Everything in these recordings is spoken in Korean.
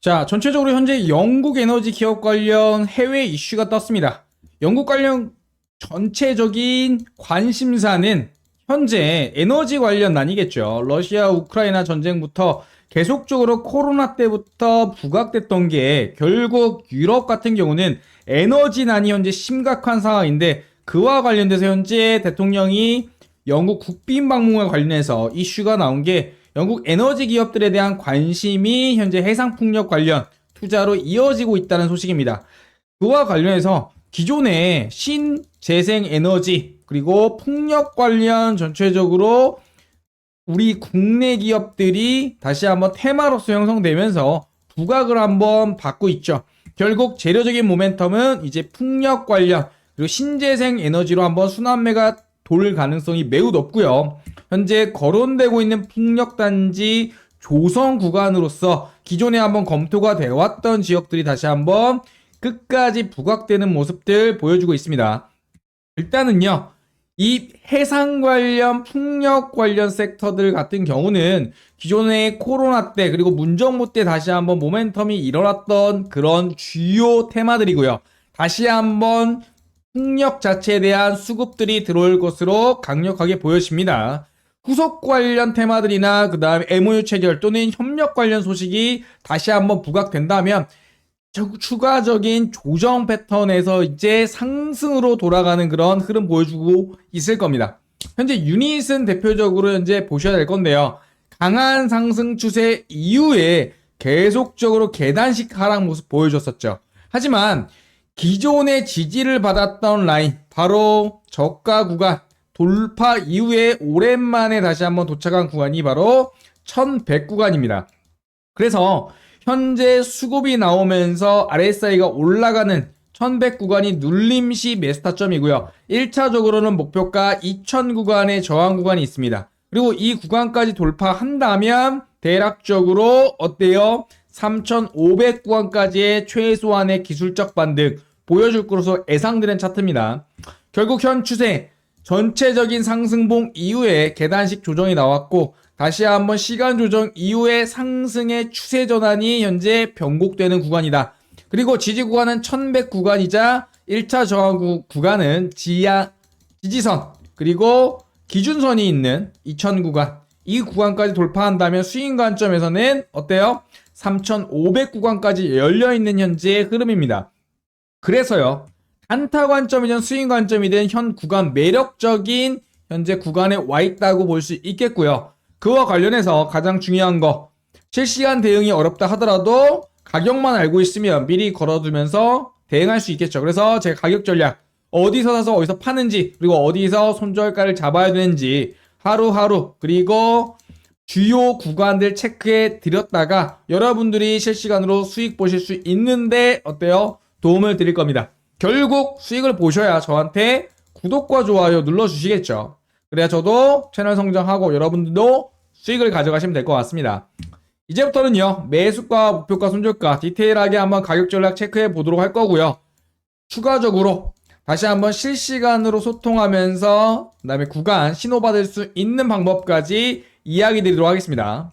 자, 전체적으로 현재 영국 에너지 기업 관련 해외 이슈가 떴습니다. 영국 관련 전체적인 관심사는 현재 에너지 관련 난이겠죠. 러시아 우크라이나 전쟁부터 계속적으로 코로나 때부터 부각됐던 게 결국 유럽 같은 경우는 에너지 난이 현재 심각한 상황인데 그와 관련돼서 현재 대통령이 영국 국빈 방문과 관련해서 이슈가 나온 게 영국 에너지 기업들에 대한 관심이 현재 해상 풍력 관련 투자로 이어지고 있다는 소식입니다. 그와 관련해서 기존의 신재생 에너지 그리고 풍력 관련 전체적으로 우리 국내 기업들이 다시 한번 테마로서 형성되면서 부각을 한번 받고 있죠. 결국 재료적인 모멘텀은 이제 풍력 관련 그리고 신재생 에너지로 한번 순환매가 돌 가능성이 매우 높고요. 현재 거론되고 있는 풍력단지 조성 구간으로서 기존에 한번 검토가 되어 왔던 지역들이 다시 한번 끝까지 부각되는 모습들 보여주고 있습니다. 일단은요, 이 해상 관련, 풍력 관련 섹터들 같은 경우는 기존의 코로나 때, 그리고 문정부 때 다시 한번 모멘텀이 일어났던 그런 주요 테마들이고요. 다시 한번 풍력 자체에 대한 수급들이 들어올 것으로 강력하게 보여집니다. 후속 관련 테마들이나 그 다음에 MOU 체결 또는 협력 관련 소식이 다시 한번 부각된다면 저- 추가적인 조정 패턴에서 이제 상승으로 돌아가는 그런 흐름 보여주고 있을 겁니다. 현재 유닛은 대표적으로 현재 보셔야 될 건데요. 강한 상승 추세 이후에 계속적으로 계단식 하락 모습 보여줬었죠. 하지만 기존의 지지를 받았던 라인, 바로 저가 구간 돌파 이후에 오랜만에 다시 한번 도착한 구간이 바로 1100 구간입니다. 그래서 현재 수급이 나오면서 RSI가 올라가는 1100 구간이 눌림시 메스타점이고요. 1차적으로는 목표가 2000 구간의 저항 구간이 있습니다. 그리고 이 구간까지 돌파한다면 대략적으로 어때요? 3500 구간까지의 최소한의 기술적 반등 보여줄 것으로 예상되는 차트입니다. 결국 현 추세 전체적인 상승봉 이후에 계단식 조정이 나왔고 다시 한번 시간 조정 이후에 상승의 추세 전환이 현재 변곡되는 구간이다. 그리고 지지 구간은 1100 구간이자 1차 저항 구, 구간은 지하 지지선 그리고 기준선이 있는 2000 구간 이 구간까지 돌파한다면 스윙 관점에서는 어때요? 3500 구간까지 열려 있는 현재의 흐름입니다. 그래서요. 단타 관점이든 스윙 관점이든 현 구간 매력적인 현재 구간에 와 있다고 볼 수 있겠고요. 그와 관련해서 가장 중요한 거 실시간 대응이 어렵다 하더라도 가격만 알고 있으면 미리 걸어두면서 대응할 수 있겠죠. 그래서 제 가격 전략 어디서 사서 어디서 파는지 그리고 어디서 손절가를 잡아야 되는지 하루하루 그리고 주요 구간들 체크해 드렸다가 여러분들이 실시간으로 수익 보실 수 있는데 어때요? 도움을 드릴 겁니다. 결국 수익을 보셔야 저한테 구독과 좋아요 눌러주시겠죠. 그래야 저도 채널 성장하고 여러분들도 수익을 가져가시면 될 것 같습니다. 이제부터는요, 매수가, 목표가, 손절가 디테일하게 한번 가격 전략 체크해 보도록 할 거고요. 추가적으로 다시 한번 실시간으로 소통하면서 그 다음에 구간 신호받을 수 있는 방법까지 이야기 드리도록 하겠습니다.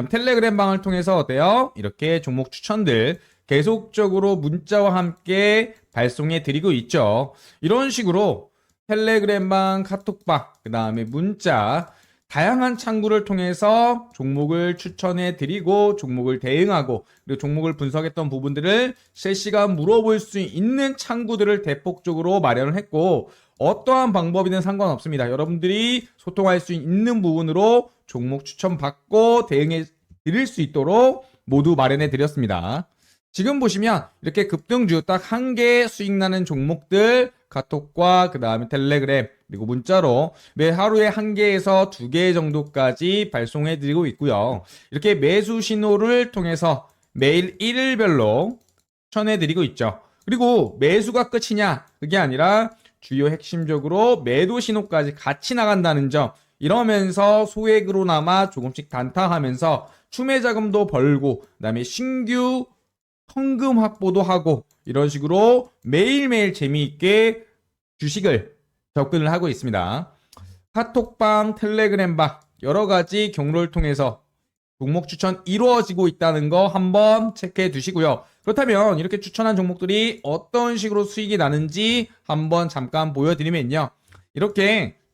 그다음 텔레그램 방을 통해서 어때요? 이렇게 종목 추천들 계속적으로 문자와 함께 발송해 드리고 있죠. 이런 식으로 텔레그램방, 카톡방, 그 다음에 문자, 다양한 창구를 통해서 종목을 추천해 드리고 종목을 대응하고 그리고 종목을 분석했던 부분들을 실시간 물어볼 수 있는 창구들을 대폭적으로 마련을 했고 어떠한 방법이든 상관없습니다. 여러분들이 소통할 수 있는 부분으로 종목 추천 받고 대응해 드릴 수 있도록 모두 마련해 드렸습니다. 지금 보시면 이렇게 급등주 딱 한 개 수익 나는 종목들 카톡과 그 다음에 텔레그램 그리고 문자로 매 하루에 한 개에서 두 개 정도까지 발송해 드리고 있고요. 이렇게 매수 신호를 통해서 매일 일일별로 추천해 드리고 있죠. 그리고 매수가 끝이냐? 그게 아니라 주요 핵심적으로 매도 신호까지 같이 나간다는 점. 이러면서 소액으로나마 조금씩 단타하면서 추매 자금도 벌고 그다음에 신규 현금 확보도 하고 이런 식으로 매일매일 재미있게 주식을 접근을 하고 있습니다. 카톡방, 텔레그램방 여러 가지 경로를 통해서 종목 추천 이루어지고 있다는 거 한번 체크해 두시고요. 그렇다면 이렇게 추천한 종목들이 어떤 식으로 수익이 나는지 한번 잠깐 보여드리면요. 이렇게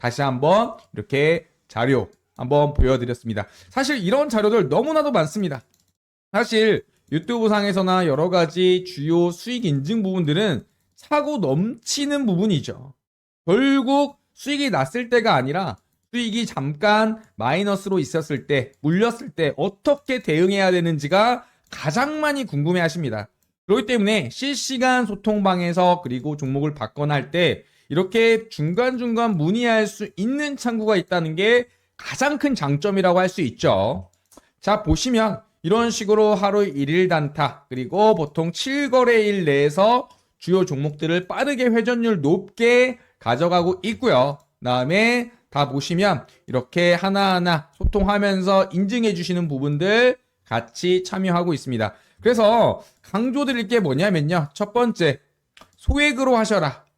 다시 한번 이렇게 자료 한번 보여드렸습니다. 사실 이런 자료들 너무나도 많습니다. 사실 유튜브 상에서나 여러 가지 주요 수익 인증 부분들은 차고 넘치는 부분이죠. 결국 수익이 났을 때가 아니라 수익이 잠깐 마이너스로 있었을 때, 물렸을 때 어떻게 대응해야 되는지가 가장 많이 궁금해 하십니다. 그렇기 때문에 실시간 소통방에서 그리고 종목을 받거나 할 때 이렇게 중간중간 문의할 수 있는 창구가 있다는 게 가장 큰 장점이라고 할 수 있죠. 자, 보시면 이런 식으로 하루 1일 단타, 그리고 보통 7거래일 내에서 주요 종목들을 빠르게 회전율 높게 가져가고 있고요. 다음에 다 보시면 이렇게 하나하나 소통하면서 인증해 주시는 부분들 같이 참여하고 있습니다. 그래서 강조드릴 게 뭐냐면요. 첫 번째, 소액으로 하셔라.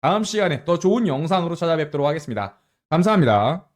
다음 시간에 더 좋은 영상으로 찾아뵙도록 하겠습니다. 감사합니다.